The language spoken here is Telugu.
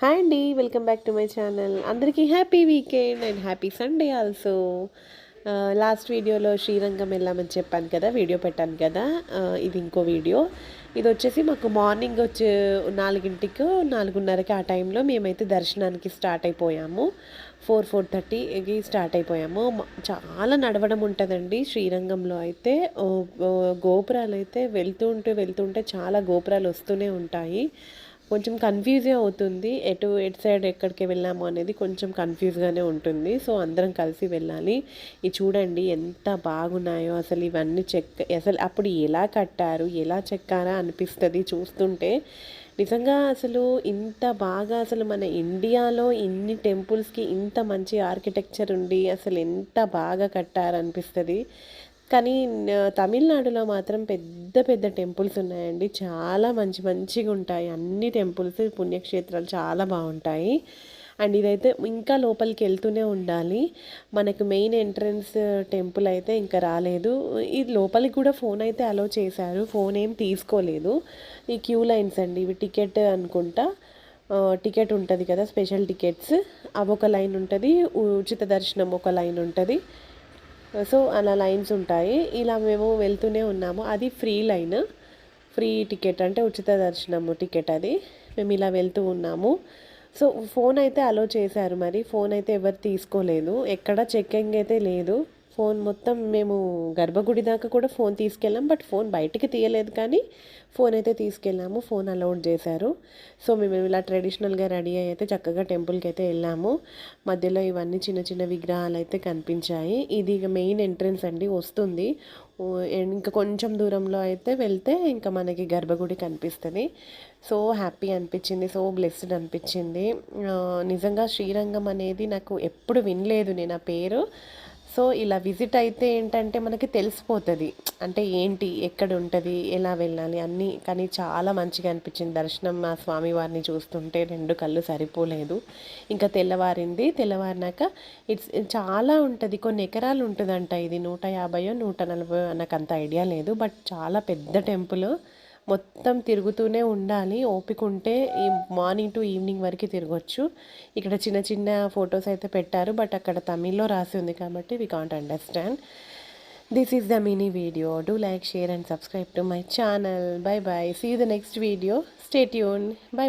హాయ్ అండి welcome back to my channel. అందరికీ happy weekend and happy Sunday also. Last వీడియోలో శ్రీరంగం వెళ్ళామని చెప్పాను కదా వీడియో పెట్టాను కదా ఇది ఇంకో వీడియో. ఇది వచ్చేసి మాకు మార్నింగ్ వచ్చే నాలుగింటికి నాలుగున్నరకి ఆ టైంలో మేమైతే దర్శనానికి స్టార్ట్ అయిపోయాము. ఫోర్ ఫోర్ థర్టీకి స్టార్ట్ అయిపోయాము. చాలా నడవడం ఉంటుందండి శ్రీరంగంలో అయితే. గోపురాలు అయితే వెళ్తుంటే వెళ్తుంటే చాలా గోపురాలు వస్తూనే ఉంటాయి. కొంచెం కన్ఫ్యూజే అవుతుంది. ఎటు ఎటు సైడ్ ఎక్కడికి వెళ్ళాము అనేది కొంచెం కన్ఫ్యూజ్గానే ఉంటుంది. సో అందరం కలిసి వెళ్ళాలి. ఇది చూడండి ఎంత బాగున్నాయో అసలు ఇవన్నీ చెక్ అసలు అప్పుడు ఎలా కట్టారు ఎలా చెక్కారా అనిపిస్తుంది చూస్తుంటే. నిజంగా అసలు ఇంత బాగా అసలు మన ఇండియాలో ఇన్ని టెంపుల్స్కి ఇంత మంచి ఆర్కిటెక్చర్ ఉండి అసలు ఎంత బాగా కట్టారనిపిస్తుంది. కానీ తమిళనాడులో మాత్రం పెద్ద పెద్ద టెంపుల్స్ ఉన్నాయండి. చాలా మంచి మంచిగా ఉంటాయి. అన్ని టెంపుల్స్ పుణ్యక్షేత్రాలు చాలా బాగుంటాయి. అండ్ ఇదైతే ఇంకా లోపలికి వెళ్తూనే ఉండాలి. మనకు మెయిన్ ఎంట్రన్స్ టెంపుల్ అయితే ఇంకా రాలేదు. ఈ లోపలికి కూడా ఫోన్ అయితే అలో చేశారు. ఫోన్ ఏం తీసుకోలేదు. ఈ క్యూ లైన్స్ అండి. ఇవి టికెట్ అనుకుంటా. టికెట్ ఉంటుంది కదా స్పెషల్ టికెట్స్. అవి ఒక లైన్ ఉంటుంది. ఉచిత దర్శనం ఒక లైన్ ఉంటుంది. సో అలా లైన్స్ ఉంటాయి. ఇలా మేము వెళ్తూనే ఉన్నాము. అది ఫ్రీ లైన్. ఫ్రీ టికెట్ అంటే ఉచిత దర్శనము టికెట్ అది. మేము ఇలా వెళ్తూ ఉన్నాము. సో ఫోన్ అయితే అలో చేశారు మరి. ఫోన్ అయితే ఎవరు తీసుకోలేదు. ఎక్కడ చెక్కింగ్ అయితే లేదు. ఫోన్ మొత్తం మేము గర్భగుడి దాకా కూడా ఫోన్ తీసుకెళ్ళాం బట్ ఫోన్ బయటికి తీయలేదు కానీ ఫోన్ అయితే తీసుకెళ్ళాము ఫోన్ అలౌడ్ చేశారు. సో మేము ఇలా ట్రెడిషనల్గా రెడీ అయ్యి అయితే చక్కగా టెంపుల్కి అయితే వెళ్ళాము. మధ్యలో ఇవన్నీ చిన్న చిన్న విగ్రహాలు అయితే కనిపించాయి. ఇది ఇక మెయిన్ ఎంట్రన్స్ అండి వస్తుంది. ఇంకా కొంచెం దూరంలో అయితే వెళ్తే ఇంకా మనకి గర్భగుడి కనిపిస్తుంది. సో హ్యాపీ అనిపించింది సో బ్లెస్డ్ అనిపించింది. నిజంగా శ్రీరంగం అనేది నాకు ఎప్పుడు వినలేదు నేను ఆ పేరు. సో ఇలా విజిట్ అయితే ఏంటంటే మనకి తెలిసిపోతుంది. అంటే ఏంటి ఎక్కడ ఉంటుంది ఎలా వెళ్ళాలి అన్నీ. కానీ చాలా మంచిగా అనిపించింది. దర్శనం మా స్వామివారిని చూస్తుంటే రెండు కళ్ళు సరిపోలేదు. ఇంకా తెల్లవారింది. తెల్లవారినాక ఇట్స్ చాలా ఉంటుంది. కొన్ని ఎకరాలు ఉంటుందంట. ఇది నూట యాభైయో నూట నలభై నాకు అంత ఐడియా లేదు. బట్ చాలా పెద్ద టెంపుల్. మొత్తం తిరుగుతూనే ఉండాలి. ఓపిక ఉంటే ఈ మార్నింగ్ టు ఈవినింగ్ వరకు తిరగొచ్చు. ఇక్కడ చిన్న చిన్న ఫొటోస్ అయితే పెట్టారు. బట్ అక్కడ తమిళ్ళో రాసి ఉంది కాబట్టి we can't understand this is the mini video do like share and subscribe to my channel bye bye see the next video stay Yoon by